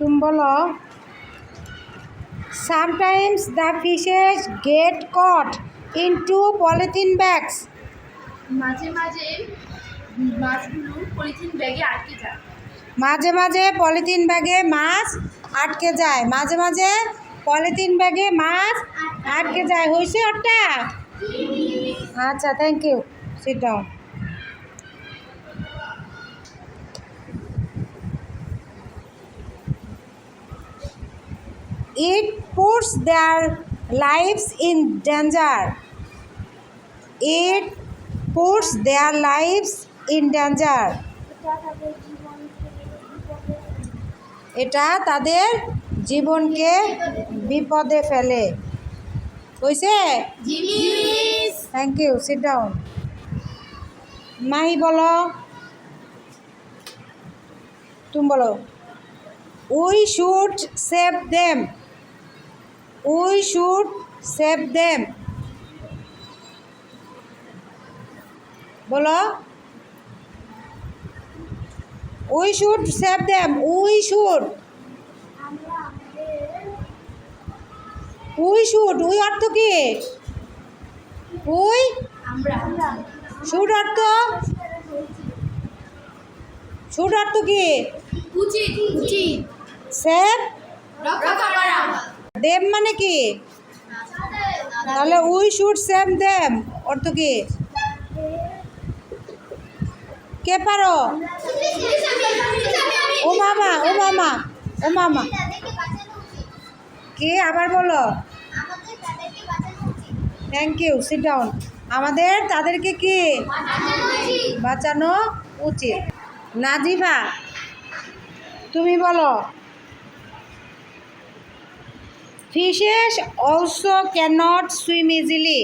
তুমি বলো sometimes the fishes get caught into polythene bags মাঝে মাঝে মাছগুলো পলিথিন ব্যাগে আটকে যায়। মাঝে মাঝে পলিথিন ব্যাগে মাছ আটকে যায়। মাঝে মাঝে পলিথিন ব্যাগে মাছ আটকে যায়। হয়েছে ওটা? আচ্ছা thank you sit down it puts their lives in danger it puts their lives in danger এটা তাদের জীবনকে বিপদে ফেলে জিনিস thank you sit down Mahi বলো তুমি বলো we should save them we should save them বলো। We should save them we should we should we অর্থ কি? উই শুড অর্থ? শুড অর্থ কি? উচিত সেভ রক্ষা করা। দেম মানে কি? তাহলে উই শুড সেভ দেম, অর্থ কি? কে পারো? ও মামা ও মামা ও মামা। কে আবার বলো? থ্যাংক ইউ সিট ডাউন আমাদের তাদেরকে কি? বাঁচানো উচিত। নাজিফা, তুমি বলো। Fishes also cannot swim easily.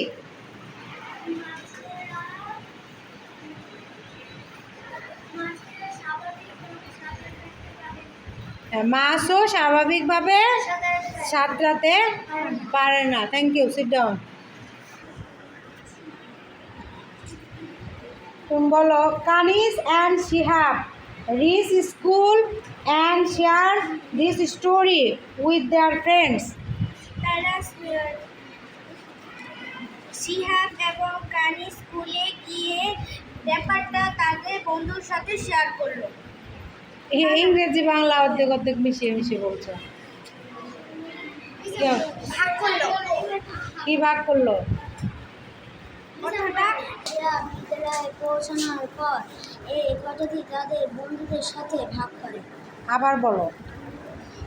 মাছও স্বাভাবিকভাবে সাঁতরাতে পারে না। থ্যাংক ইউ সিট ডাউন তুমি বলো Kanis and Shihab reach school and share this story with their friends Shihab এবং কানি স্কুলে গিয়ে ব্যাপারটা তাদের বন্ধুর সাথে শেয়ার করল। ইংরেজি বাংলা অর্ধেক অর্ধেক মিশিয়ে মিশিয়ে বলছো। কি- ভাগ করল। কি ভাগ করল? কথাটা বিদ্যালয়ে পৌঁছানোর পর এই কথাটি তাদের বন্ধুদের সাথে ভাগ করে। আবার বলো।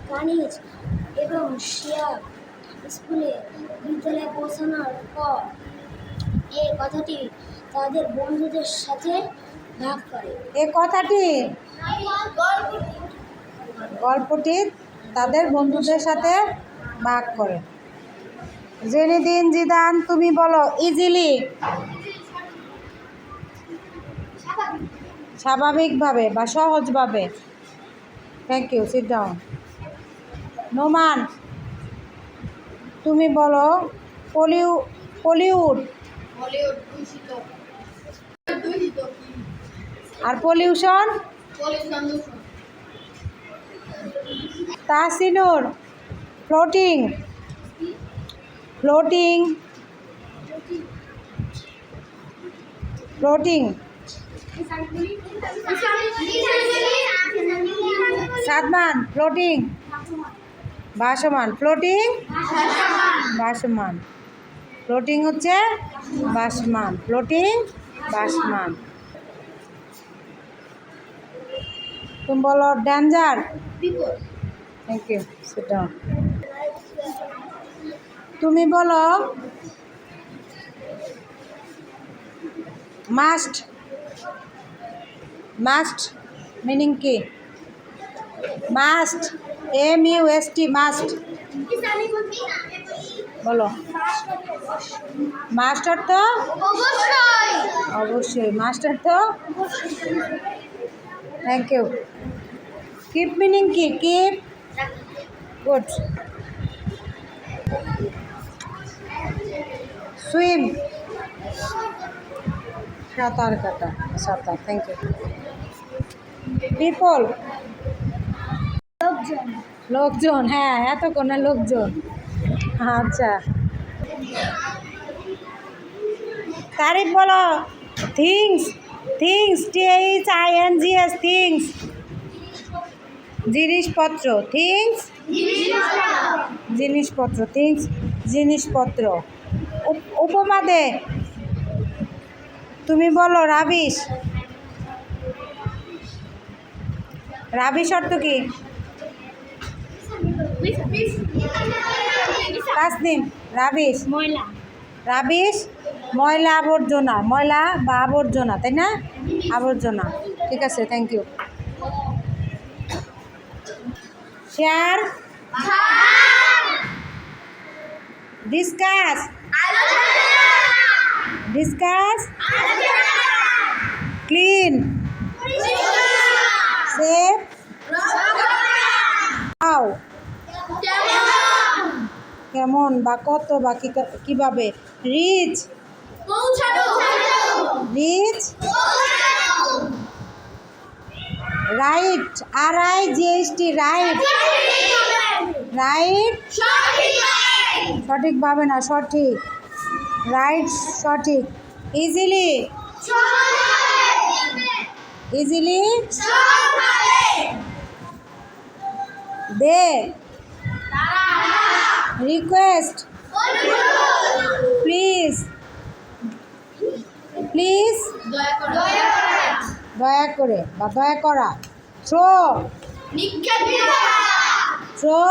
কানিজ এবং শিয়াব স্কুলে বিদ্যালয়ে পৌঁছানোর পর এই কথাটি তাদের বন্ধুদের সাথে ভাগ করে। এ কথাটি গল্পটি তাদের বন্ধুদের সাথে ভাগ করে। জেনিদিন জিদান, তুমি বলো ইজিলি স্বাভাবিকভাবে বা সহজভাবে। Thank you sit down Noman তুমি বলো পলিউ পলিউড। আর pollution? Tasinur floating. Floating. Floating. Sadman floating. ভাসমান ফ্লোটিং ভাসমান ফ্লোটিং হচ্ছে ভাসমান ফ্লোটিং ভাসমান তুমি বলো ডেঞ্জার থ্যাংক ইউ সেটা তুমি বলো মাস্ট মাস্ট মিনিং কি? Must M U S T must বলো। মাস্টার তো? অবশ্যই। অবশ্যই। মাস্টার তো? থ্যাংক ইউ কিপ মিনিং কি? কিপ গুড সুইম সাঁতার কাটা সাঁতার। থ্যাংক ইউ পিপল লোকজন হ্যাঁ হ্যাঁ এতক্ষণে লোকজন। আচ্ছা। তারিখ বলো। Things things T H I N G S things. জিনিসপত্র থিংস। জিনিসপত্র থিংস, জিনিসপত্র। উপ- উপমা দে। তুমি বলো, রাবিশ। রাবিশ অর্থ কি? তাসনিম রাবিশ। ময়লা। রাবিশ ময়লা আবর্জনা ময়লা বা আবর্জনা তাই না? আবর্জনা। ঠিক আছে thank you share discuss discuss clean save কেমন বা কত বা কীভাবে? Reach. Reach. Right. R I GST right. Right. সঠিকভাবে না সঠিক। রাইট সঠিক। Easily. Easily. They. Request please please দয়া করে বা দয়া করা। Throw throw